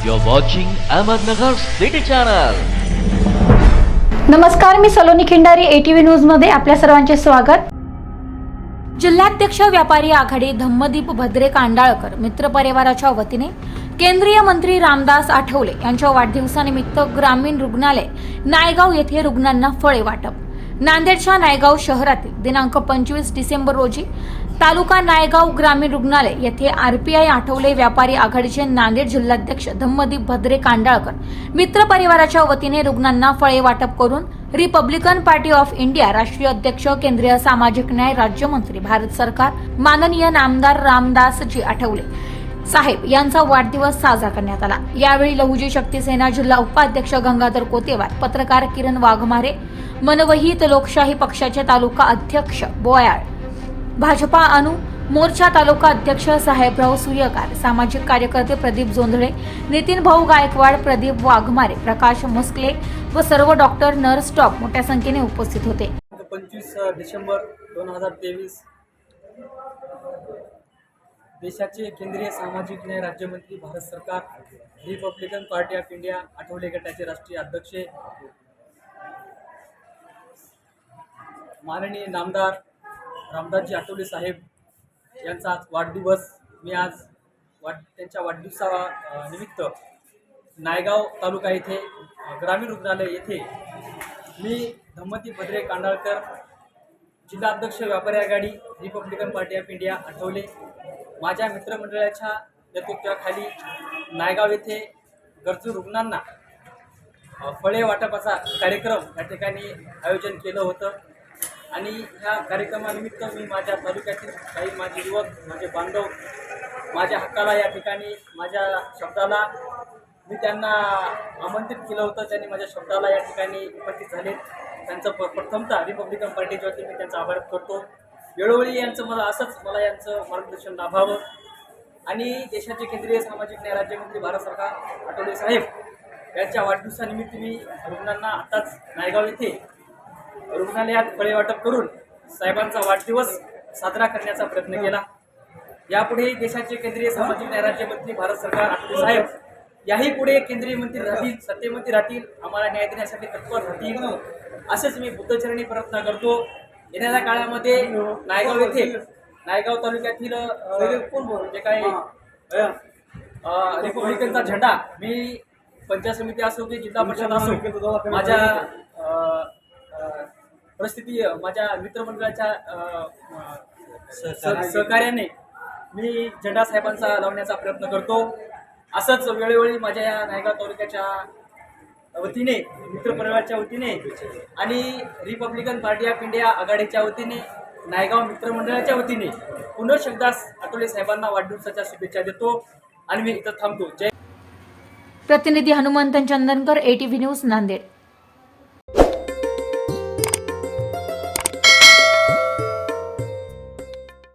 You're watching Ahmednagar City Channel. नमस्कार मी Saloni Khindari ATV न्यूजमध्ये आपल्या सर्वांचे स्वागत जिल्हाध्यक्ष व्यापारी आघाडी धम्मदीप भद्रे कांडाळकर मित्र परिवाराच्या वतीने केंद्रीय मंत्री रामदास आठवले यांच्या वाढदिवसानिमित्त ग्रामीण रुग्णालय नायगाव येथे रुग्णांना फळे वाटप नांदेडच्या नायगाव शहरातील दिनांक पंचवीस डिसेंबर रोजी तालुका नायगाव ग्रामीण रुग्णालय येथे आरपीआय आठवले व्यापारी आघाडीचे नांदेड जिल्हाध्यक्ष धम्मदीप भद्रे कांडाळकर मित्र परिवाराच्या वतीने रुग्णांना फळे वाटप करून रिपब्लिकन पार्टी ऑफ इंडिया राष्ट्रीय अध्यक्ष केंद्रीय सामाजिक न्याय राज्यमंत्री भारत सरकार माननीय नामदार रामदासजी आठवले साहेब यांचा वाढदिवस साजरा करण्यात आला. यावेळी लहुजी शक्ती सेना जिल्हा उपाध्यक्ष गंगाधर कोतेवार पत्रकार किरण वाघमारे मनवहित लोकशाही पक्षाचे तालुका अध्यक्ष बोयाळ भाजपा अनु मोर्चा तालुका अध्यक्ष साहेबराव सूर्यकार सामाजिक कार्यकर्ते प्रदीप जोंधळे नितीन भाऊ गायकवाड प्रदीप वाघमारे प्रकाश मुस्कले व सर्व डॉक्टर नर्स स्टॉप मोठ्या संख्येने उपस्थित होते. पंचवीस डिसेंबर दोन हजार तेवीस देशाचे केंद्रीय सामाजिक न्याय राज्यमंत्री भारत सरकार Republican Party of India Athawale गटाचे राष्ट्रीय अध्यक्ष माननीय नामदार रामदासजी आठवले साहेब यांचा आज वाढदिवस. मी आज वाढ त्यांच्या वाढदिवसा निमित्त नायगाव तालुका येथे ग्रामीण रुग्णालय येथे मी धम्मती भद्रे कांडाळकर जिल्हा अध्यक्ष व्यापारी आघाडी Republican Party of India Athawale. माझ्या मित्रमंडळाच्या नेतृत्वाखाली नायगाव येथे गरजू रुग्णांना फळे वाटपाचा कार्यक्रम या ठिकाणी आयोजन केलं होतं. आणि ह्या कार्यक्रमानिमित्त मी माझ्या तालुक्यातील काही माझे युवक माझे बांधव माझ्या हक्काला या ठिकाणी माझ्या शब्दाला मी त्यांना आमंत्रित केलं होतं. त्यांनी माझ्या शब्दाला या ठिकाणी उपस्थित झाले. त्यांचं प प्रथमतः रिपब्लिकन पार्टीच्या मी त्यांचा आभार करतो. वेळोवेळी यांचं मला असंच मला यांचं मार्गदर्शन लाभावं. आणि देशाचे केंद्रीय सामाजिक न्याय राज्यमंत्री भारत सरकार आठवले साहेब यांच्या वाढदिवसानिमित्त मी रुग्णांना आताच नायगाव येथे रुग्णालयात फळे वाटप करून साहेबांचा वाढदिवस साजरा करण्याचा प्रयत्न केला. यापुढे देशाचे केंद्रीय सामाजिक न्याय राज्यमंत्री भारत सरकार आठवले साहेब याही पुढे केंद्रीय मंत्री राहतील सत्तेमंत्री राहतील आम्हाला न्याय देण्यासाठी तत्पर राहतील. असेच मी बुद्धचरणी प्रयत्न करतो. येणाऱ्या काळामध्ये नायगाव येथे नायगाव तालुक्यातील अ, जे काही रिपब्लिकनचा झेंडा मी पंचायत समिती असो की जिल्हा परिषद असो माझ्या परिस्थिती माझ्या मित्रमंडळाच्या सहकार्याने. मी झेंडा साहेबांचा लावण्याचा प्रयत्न करतो. असंच वेळोवेळी माझ्या या नायगाव तालुक्याच्या वतीने मित्र परिवाराच्या वतीने आणि रिपब्लिकन पार्टी ऑफ इंडिया आघाडीच्या वतीने नायगाव मित्रमंडळाच्या वतीने पुनर् शब्दास आठवले साहेबांना वाढदिवसाच्या शुभेच्छा देतो आणि मी इथं थांबतो. जय प्रतिनिधी हनुमंत चंदनकर एटीव्ही न्यूज नांदेड.